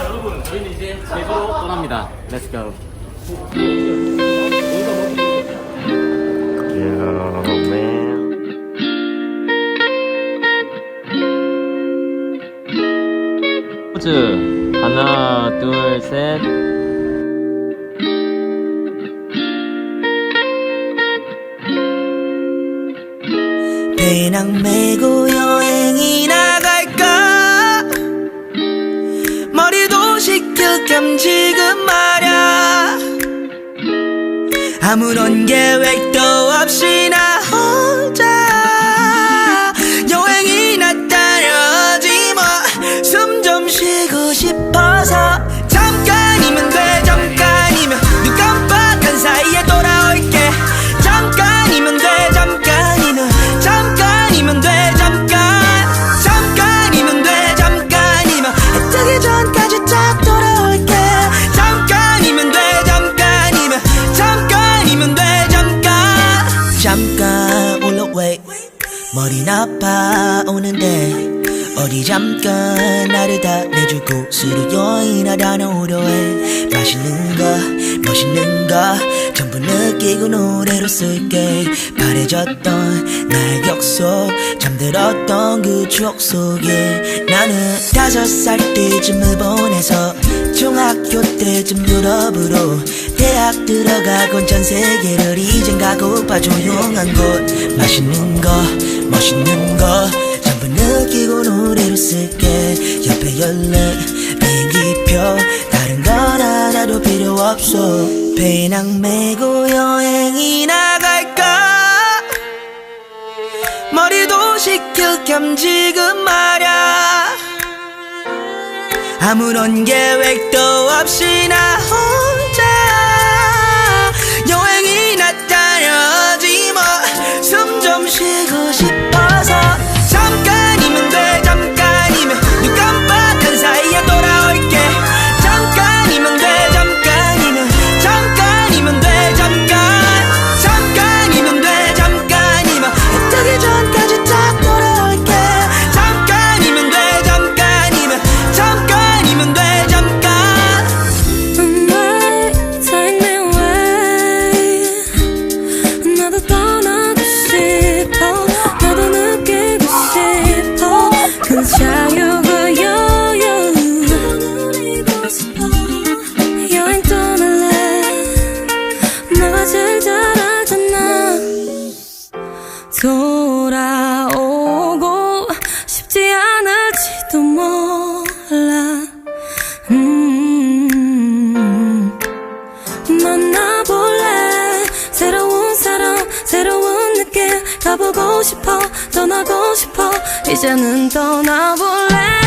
자 여러분 저희는 이제 제주로 떠납니다. Let's go. Yeah, man. 포즈 하나 둘셋 배낭 메고 겸 지금 말야. 아무런 계획도 없이 나 잠깐 올라웨이 머리 나빠 오는데 어디 잠깐 나를 다 내주고 스로 여인하다는 오려해 맛있는 거 멋있는 거 전부 느끼고 노래로 쓸게. 바래졌던 나의 격속 잠들었던 그 추억 속에 나는 다섯 살 때쯤을 보내서 중학교 때쯤 유럽으로 대학 들어가곤 전 세계를 이젠 가고파 조용한 곳. 맛있는 거 멋있는 거 전부 느끼고 노래로 쓸게. 옆에 열린 비행기표 다른 건 하나도 필요 없어. 배낭 메고 여행이 나 갈까? 머리도 식힐 겸 지금 말야. 아무런 계획도 없이 나 혼자 돌아오고 싶지 않을지도 몰라. 음, 만나볼래? 새로운 사람 새로운 느낌. 가보고 싶어 떠나고 싶어. 이제는 떠나볼래